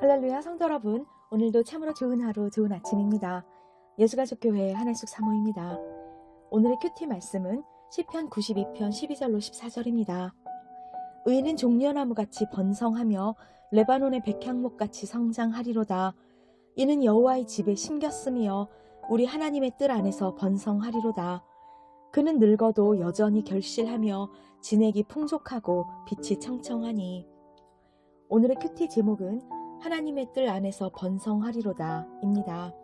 할렐루야 성도 여러분 오늘도 참으로 좋은 하루 좋은 아침입니다. 예수가족교회 한혜숙 사모입니다. 오늘의 큐티 말씀은 시편 92편 12절로 14절입니다. 의인은 종려나무같이 번성하며 레바논의 백향목같이 성장하리로다. 이는 여호와의 집에 심겼으며 우리 하나님의 뜰 안에서 번성하리로다. 그는 늙어도 여전히 결실하며 진액이 풍족하고 빛이 청청하니 오늘의 큐티 제목은 하나님의 뜰 안에서 번성하리로다 입니다.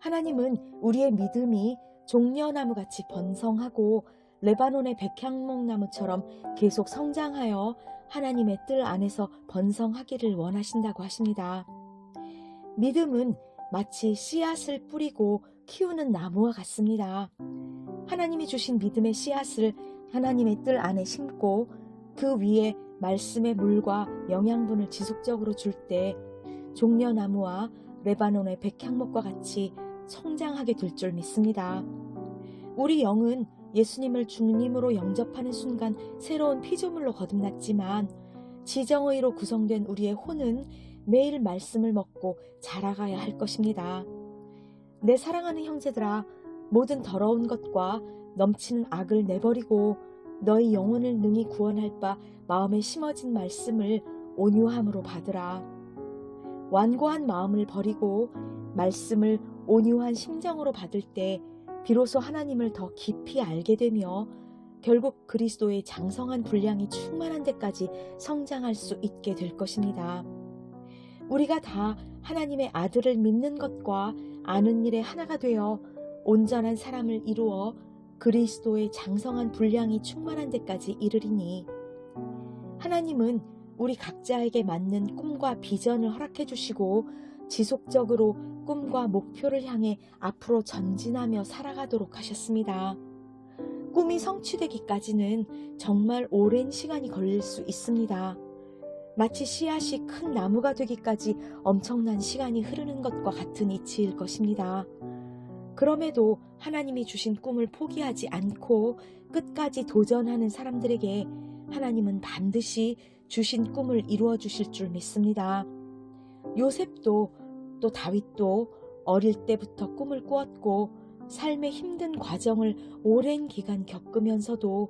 하나님은 우리의 믿음이 종려나무 같이 번성하고 레바논의 백향목나무처럼 계속 성장하여 하나님의 뜰 안에서 번성하기를 원하신다고 하십니다. 믿음은 마치 씨앗을 뿌리고 키우는 나무와 같습니다. 하나님이 주신 믿음의 씨앗을 하나님의 뜰 안에 심고 그 위에 말씀의 물과 영양분을 지속적으로 줄 때 종려나무와 레바논의 백향목과 같이 성장하게 될 줄 믿습니다. 우리 영은 예수님을 주님으로 영접하는 순간 새로운 피조물로 거듭났지만 지정의로 구성된 우리의 혼은 매일 말씀을 먹고 자라가야 할 것입니다. 내 사랑하는 형제들아 모든 더러운 것과 넘치는 악을 내버리고 너희 영혼을 능히 구원할 바 마음에 심어진 말씀을 온유함으로 받으라. 완고한 마음을 버리고 말씀을 온유한 심정으로 받을 때 비로소 하나님을 더 깊이 알게 되며 결국 그리스도의 장성한 분량이 충만한 데까지 성장할 수 있게 될 것입니다. 우리가 다 하나님의 아들을 믿는 것과 아는 일에 하나가 되어 온전한 사람을 이루어 그리스도의 장성한 분량이 충만한 데까지 이르리니 하나님은 우리 각자에게 맞는 꿈과 비전을 허락해 주시고 지속적으로 꿈과 목표를 향해 앞으로 전진하며 살아가도록 하셨습니다. 꿈이 성취되기까지는 정말 오랜 시간이 걸릴 수 있습니다. 마치 씨앗이 큰 나무가 되기까지 엄청난 시간이 흐르는 것과 같은 이치일 것입니다. 그럼에도 하나님이 주신 꿈을 포기하지 않고 끝까지 도전하는 사람들에게 하나님은 반드시 주신 꿈을 이루어 주실 줄 믿습니다. 요셉도 또 다윗도 어릴 때부터 꿈을 꾸었고 삶의 힘든 과정을 오랜 기간 겪으면서도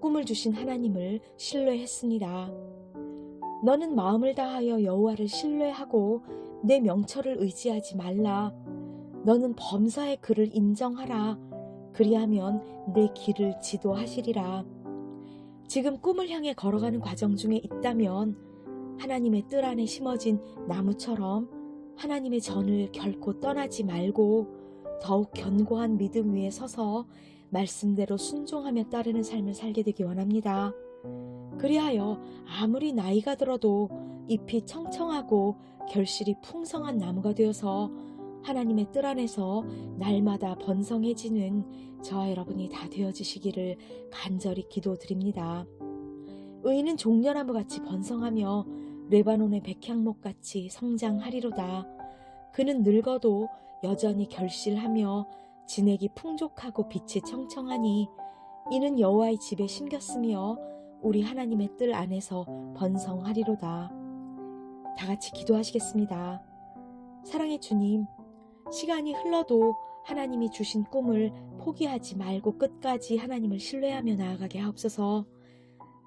꿈을 주신 하나님을 신뢰했습니다. 너는 마음을 다하여 여호와를 신뢰하고 내 명철을 의지하지 말라. 너는 범사의 그를 인정하라. 그리하면 내 길을 지도하시리라. 지금 꿈을 향해 걸어가는 과정 중에 있다면 하나님의 뜰 안에 심어진 나무처럼 하나님의 전을 결코 떠나지 말고 더욱 견고한 믿음 위에 서서 말씀대로 순종하며 따르는 삶을 살게 되기 원합니다. 그리하여 아무리 나이가 들어도 잎이 청청하고 결실이 풍성한 나무가 되어서 하나님의 뜰 안에서 날마다 번성해지는 저와 여러분이 다 되어지시기를 간절히 기도드립니다. 의인은 종려나무 같이 번성하며 레바논의 백향목 같이 성장하리로다. 그는 늙어도 여전히 결실하며 진액이 풍족하고 빛이 청청하니 이는 여호와의 집에 심겼으며 우리 하나님의 뜰 안에서 번성하리로다. 다 같이 기도하시겠습니다. 사랑의 주님, 시간이 흘러도 하나님이 주신 꿈을 포기하지 말고 끝까지 하나님을 신뢰하며 나아가게 하옵소서.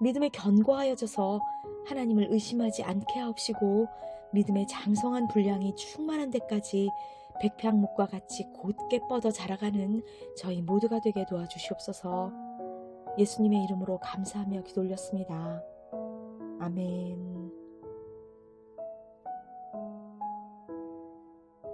믿음에 견고하여져서 하나님을 의심하지 않게 하옵시고 믿음의 장성한 분량이 충만한 데까지 백향목과 같이 곧게 뻗어 자라가는 저희 모두가 되게 도와주시옵소서. 예수님의 이름으로 감사하며 기도 올렸습니다. 아멘.